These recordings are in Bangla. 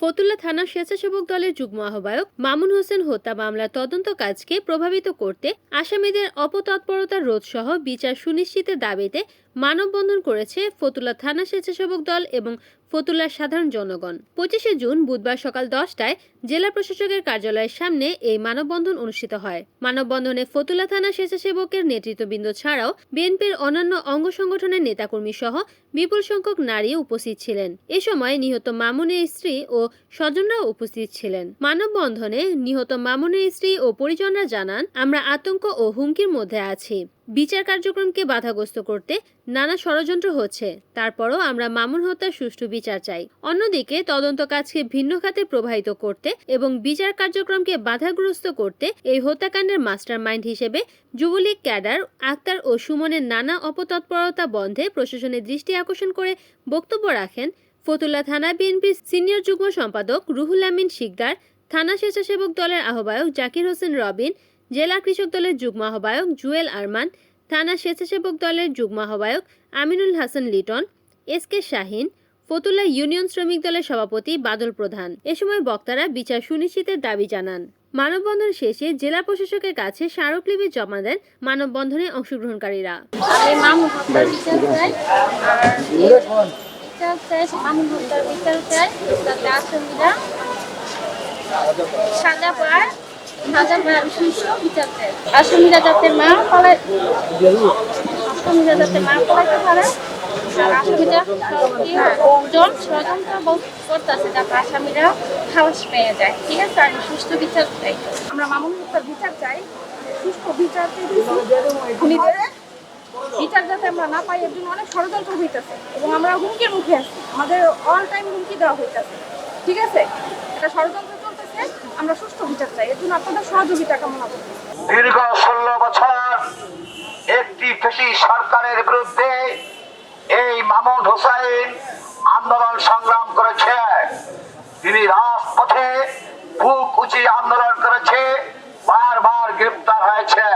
ফতুল্লা থানা স্বেচ্ছাসেবক দলের যুগ্ম আহ্বায়ক মামুন হোসেন হত্যা মামলার তদন্ত কাজকে প্রভাবিত করতে আসামিদের অপতৎপরতা রোধ সহ বিচার সুনিশ্চিতের দাবিতে মানববন্ধন করেছে ফতুল্লা থানা স্বেচ্ছাসেবক দল এবং ফতুল্লার সাধারণ জনগণ। পঁচিশে জুন বুধবার সকাল দশটায় জেলা প্রশাসকের কার্যালয়ের সামনে এই মানববন্ধন অনুষ্ঠিত হয়। মানববন্ধনে ফতুল্লা থানা স্বেচ্ছাসেবকের নেতৃত্ববৃন্দ ছাড়াও বিএনপির অন্যান্য অঙ্গ সংগঠনের নেতাকর্মী সহ বিপুল সংখ্যক নারী উপস্থিত ছিলেন। এ সময় নিহত মামুনের স্ত্রী ও স্বজনরাও উপস্থিত ছিলেন। মানববন্ধনে নিহত মামুনের স্ত্রী ও পরিজনরা জানান, আমরা আতঙ্ক ও হুমকির মধ্যে আছি। বিচার কার্যক্রমকে বাধাগ্রস্ত করতে নানা ষড়যন্ত্র হচ্ছে। তারপরও আমরা মামুন হত্যার সুষ্ঠু বিচার চাই। অন্যদিকে, তদন্ত কাজকে ভিন্ন খাতে প্রবাহিত করতে এবং বিচার কার্যক্রমকে বাধাগ্রস্ত করতে এই হত্যাকাণ্ডের মাস্টার মাইন্ড হিসেবে যুবলীগ ক্যাডার আক্তার ও সুমনের নানা অপতৎপরতা বন্ধে প্রশাসনের দৃষ্টি আকর্ষণ করে বক্তব্য রাখেন ফতুল্লা থানা বিএনপির সিনিয়র যুগ্ম সম্পাদক রুহুল আমিন শিকদার, থানা স্বেচ্ছাসেবক দলের আহ্বায়ক জাকির হোসেন রবিন জেলা কৃষক দলের যুগ্ম আহ্বায়ক জুয়েল আরমান থানা স্বেচ্ছাসেবক দলের যুগ্ম আহ্বায়ক Aminul Hasan Liton S K Shahin Fatullah union শ্রমিক দলের সভাপতি বাদল প্রধান। এ সময় বক্তারা বিচার সুনিশ্চিতের দাবি জানান। মানববন্ধন শেষে জেলা প্রশাসকের কাছে স্মারকলিপি জমা দেন মানববন্ধনে অংশগ্রহণকারীরা। আমি মামুন যাতে আসামিরা সুস্থ যাতে মা পেয়ে যায়, ঠিক আছে? সুস্থ বিচার আমরা মামুন বিচার চাই। সুষ্ঠু বিচার বিচার যাতে আমরা না পাই, এর অনেক ষড়যন্ত্র হইতেছে। এবং আমরা হুমকির মুখে আছি। আমাদের অল টাইম হুমকি দেওয়া হইতেছে। ঠিক আছে? এটা ষড়যন্ত্র চলতেছে আমরা সুষ্ঠু বিচার চাই। এর জন্য আপনাদের সহযোগিতা কামনা করছি দীর্ঘ ষোলো বছর একটি ফেসি সরকারের বিরুদ্ধে এই মামুন হোসাইন আন্দোলন সংগ্রাম করেছে। তিনি রাজপথে বুক উঁচিয়ে আন্দোলন করেছে, বারবার গ্রেপ্তার হয়েছে।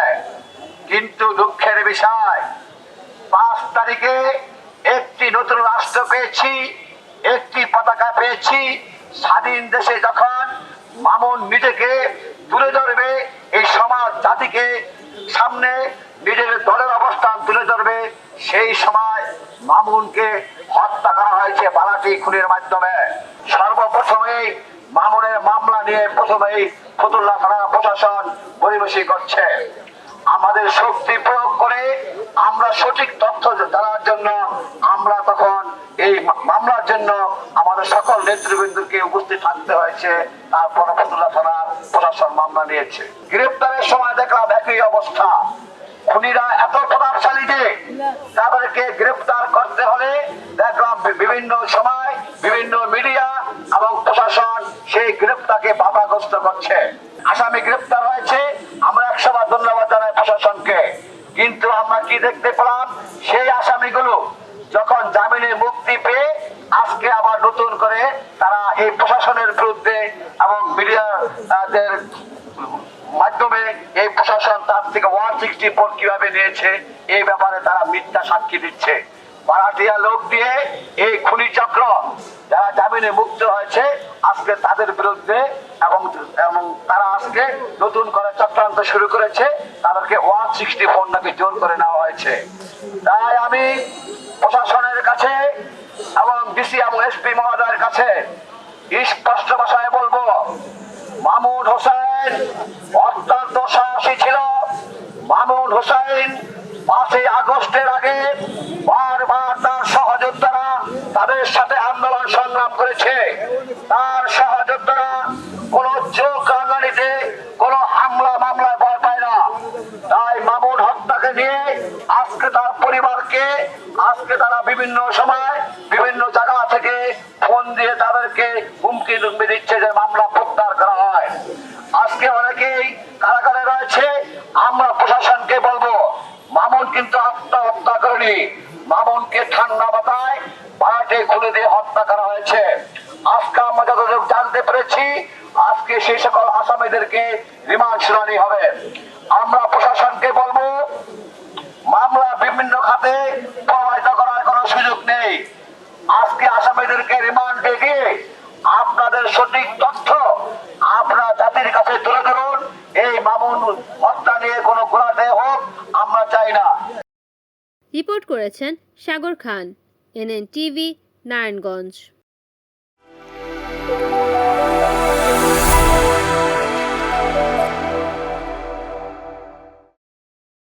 কিন্তু দুঃখের বিষয়, পাঁচ তারিখে একটি নতুন রাষ্ট্র পেয়েছি, একটি পতাকা পেয়েছি, স্বাধীন দেশে যখন মামুন নিজেকে তুলে ধরবে, এই সমাজ জাতিকে সামনে নিজের দলের অবস্থান তুলে ধরবে, সেই সময় মামুনকে হত্যা করা হয়েছে বালাটি খুনের মাধ্যমে। সর্বপ্রথমেই মামুনের মামলা নিয়ে প্রথমেই ফতুল্লা থানা প্রশাসন পরিবেশী করছে। আমাদের শক্তি প্রয়োগ করে আমরা সঠিক তথ্য জানার জন্য আমরা তখন এই মা- মামলার জন্য আমাদের সকল নেতৃবৃন্দকে উপস্থিত থাকতে হয়েছে। তারপর ফতুল্লা থানার প্রশাসন মামলা নিয়েছে। গ্রেপ্তারের সময় দেখলাম একই অবস্থা। খুনিরা এত প্রভাবশালী যে তাদেরকে গ্রেপ্তার করতে হলে দেখলাম বিভিন্ন সময় বিভিন্ন মিডিয়া এবং প্রশাসন সেই গ্রেপ্তারকে বাধাগ্রস্ত করছে। আসামি গ্রেপ্তার হয়েছে। আমরা একশোবার ধন্যবাদ জানাই প্রশাসনকে। কিন্তু আমরা কি দেখতে পেলাম? সেই আসামিগুলো যখন জামিনে মুক্তি পেয়ে আজকে আবার নতুন করে তারা প্রশাসনের বিরুদ্ধে এবং মিডিয়াদের মাধ্যমে এই প্রশাসন তার থেকে ওয়ান সিক্সটি ফোর কীভাবে নিয়েছে, এই ব্যাপারে তারা মিথ্যা সাক্ষী দিচ্ছে। ভাড়াটিয়া লোক দিয়ে এই খুনি চক্র যারা জামিনে মুক্ত হয়েছে, আজকে তাদের বিরুদ্ধে এবং এবং তারা আজকে নতুন করে চক্রান্ত শুরু করেছে, তাদেরকে ওয়ান সিক্সটি ফোর নাকি জোর করে নেওয়া হয়েছে। তাই আমি প্রশাসনের কাছে এবং ডিসি এবং এসপি মহোদয়ের কাছে মামুন হোসেন, অত্যন্ত সাহসী ছিল। মামুন হোসেন পাঁচই আগস্টের আগে বারবার তার সহযোদ্ধারা তাদের সাথে আন্দোলন সংগ্রাম করেছে। তার সহযোদ্ধারা কোন চোখ রাঙানিতে, কোন হামলা মামলায় ভয় পায় না। তাই মামুন হত্যাকে নিয়ে আজকে তার পরিবারকে, আজকে তারা বিভিন্ন সময় পাহাটে খুলে দিয়ে হত্যা করা হয়েছে। আজকে আমরা যতটুকু জানতে পেরেছি, আজকে সেই সকল আসামিদেরকে রিমান্ড শুনানি হবে। আমরা প্রশাসনকে বলব, মামলা বিভিন্ন খাতে প্রভাবিত করার কোনো সুযোগ নেই। আজকে আসামিদেরকে রিমান্ডে গিয়ে আপনাদের সঠিক তথ্য আপনারা জাতির কাছে তুলে ধরুন। এই মামুন হত্যা নিয়ে কোনো গোড়াতে হোক, আমরা চাই না। রিপোর্ট করেছেন সাগর খান। NN TV Narayanganj